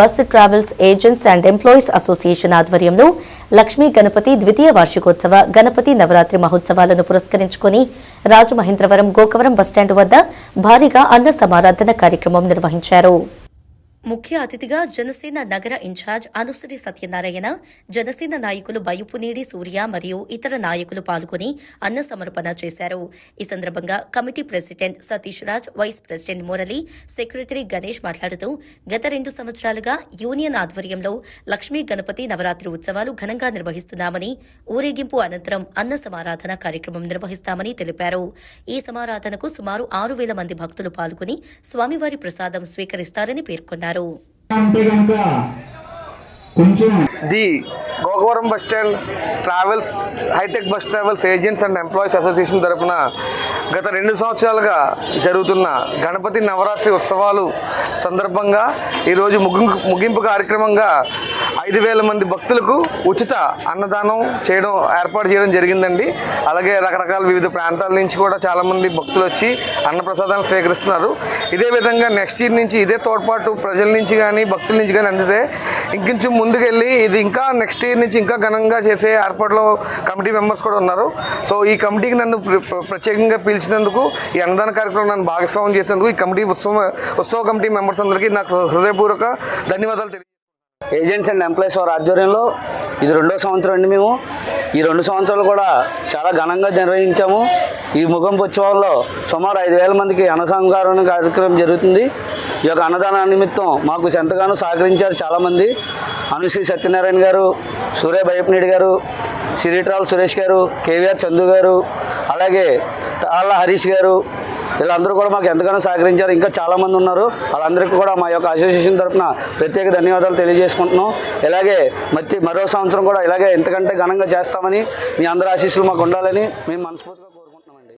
Bus travels agents and employees association ఆధ్వర్యంలో లక్ష్మీ గణపతి ద్వితీయ వార్షికోత్సవ గణపతి నవరాత్రి మహోత్సవాలను పురస్కరించుకుని రాజమహేంద్రవరం గోకవరం బస్టాండ్ వద్ద భారీగా అన్న సమారాధన కార్యక్రమం నిర్వహించారు. ముఖ్య అతిథిగా జనసేన నగర ఇన్ఛార్జ్ అనుసరి సత్యనారాయణ జనసేన నాయకులు బయుపునీడి సూర్య మరియు ఇతర నాయకులు పాల్గొని అన్న సమర్పణ చేశారు. ఈ సందర్భంగా committee president Satish Raj vice president Murali secretary Ganesh మాట్లాడుతూ గత రెండు సంవత్సరాలుగా యూనియన్ ఆధ్వర్యంలో లక్ష్మీ గణపతి నవరాత్రి ఉత్సవాలు ఘనంగా నిర్వహిస్తున్నామని ఊరేగింపు అనంతరం అన్న సమారాధన కార్యక్రమం నిర్వహిస్తామని తెలిపారు. ఈ సమారాధనకు సుమారు ఆరు వేల మంది భక్తులు పాల్గొని స్వామివారి ప్రసాదం స్వీకరిస్తారని పేర్కొన్నారు. అన్నారు the Gokavaram bus stand travels hitech bus travels agents and employees association తరపున గత రెండు సంవత్సరాలుగా జరుగుతున్న గణపతి నవరాత్రి ఉత్సవాలు సందర్భంగా ఈరోజు ముగింపు ముగింపు కార్యక్రమంగా ఐదు వేల మంది భక్తులకు ఉచిత అన్నదానం చేయడం ఏర్పాటు చేయడం జరిగిందండి. అలాగే రకరకాల వివిధ ప్రాంతాల నుంచి కూడా చాలామంది భక్తులు వచ్చి అన్నప్రసాదాలు స్వీకరిస్తున్నారు. ఇదే విధంగా నెక్స్ట్ ఇయర్ నుంచి ఇదే తోడ్పాటు ప్రజల నుంచి కానీ భక్తుల నుంచి కానీ అందితే ఇంకొంచెం ముందుకెళ్ళి ఇది ఇంకా నెక్స్ట్ ఇయర్ నుంచి ఇంకా ఘనంగా చేసే ఏర్పాట్లో కమిటీ మెంబర్స్ కూడా ఉన్నారు. సో ఈ కమిటీకి నన్ను ప్ర- ప్రత్యేకంగా పిలిచినందుకు ఈ అన్నదాన కార్యక్రమం నన్ను భాగస్వామ్యం చేసినందుకు ఈ కమిటీ ఉత్సవ ఉత్సవ కమిటీ మెంబర్స్ అందరికీ నాకు హృదయపూర్వక ధన్యవాదాలు తెలియ ఏజెంట్స్ అండ్ ఎంప్లాయీస్ వారి ఆధ్వర్యంలో ఇది రెండో సంవత్సరం అండి మేము. ఈ రెండు సంవత్సరాలు కూడా చాలా ఘనంగా నిర్వహించాము. ఈ ముఖంపు ఉత్సవంలో సుమారు ఐదు వేల మందికి అన్నసంహారణ కార్యక్రమం జరుగుతుంది. ఈ యొక్క అన్నదాన నిమిత్తం మాకు ఎంతగానో సహకరించారు చాలామంది. అనుశ్రీ సత్యనారాయణ గారు సూర్య భయపనేడు గారు సిరిట్రాల్ సురేష్ గారు కేవీఆర్ చందు గారు అలాగే తాళ్ళ హరీష్ గారు వీళ్ళందరూ కూడా మాకు ఎంతగానో సహకరించారు. ఇంకా చాలామంది ఉన్నారు. వాళ్ళందరికీ కూడా మా యొక్క అసోసియేషన్ తరఫున ప్రత్యేక ధన్యవాదాలు తెలియజేసుకుంటున్నాం. ఇలాగే మధ్య మరో సంవత్సరం కూడా ఇలాగే ఎంతకంటే ఘనంగా చేస్తామని మీ అందరి ఆశీస్సులు మాకు ఉండాలని మేము మనస్ఫూర్తిగా